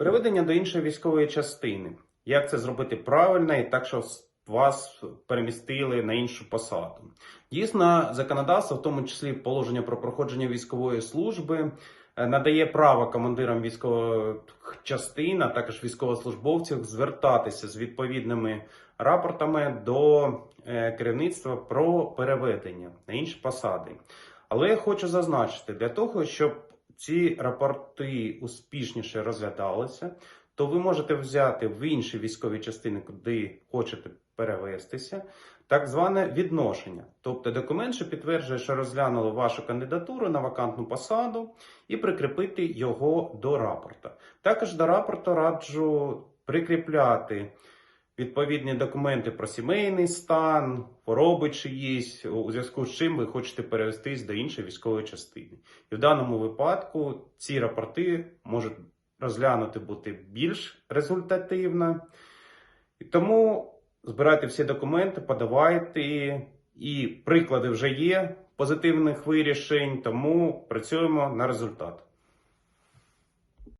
Переведення до іншої військової частини. Як це зробити правильно і так, щоб вас перемістили на іншу посаду? Дійсно, законодавство, в тому числі положення про проходження військової служби, е, надає право командирам військових частин, а також військовослужбовців звертатися з відповідними рапортами до е, керівництва про переведення на інші посади. Але я хочу зазначити, для того, щоб ці рапорти успішніше розглядалися, то ви можете взяти в інші військові частини, куди хочете перевестися, так зване відношення. Тобто документ, що підтверджує, що розглянули вашу кандидатуру на вакантну посаду, і прикріпити його до рапорта. Також до рапорту раджу прикріпляти відповідні документи про сімейний стан, хвороби чиїсь, у зв'язку з чим ви хочете перевестись до іншої військової частини. І в даному випадку ці рапорти можуть розглянути бути більш результативно. І тому збирайте всі документи, подавайте, і приклади вже є позитивних вирішень, тому працюємо на результат.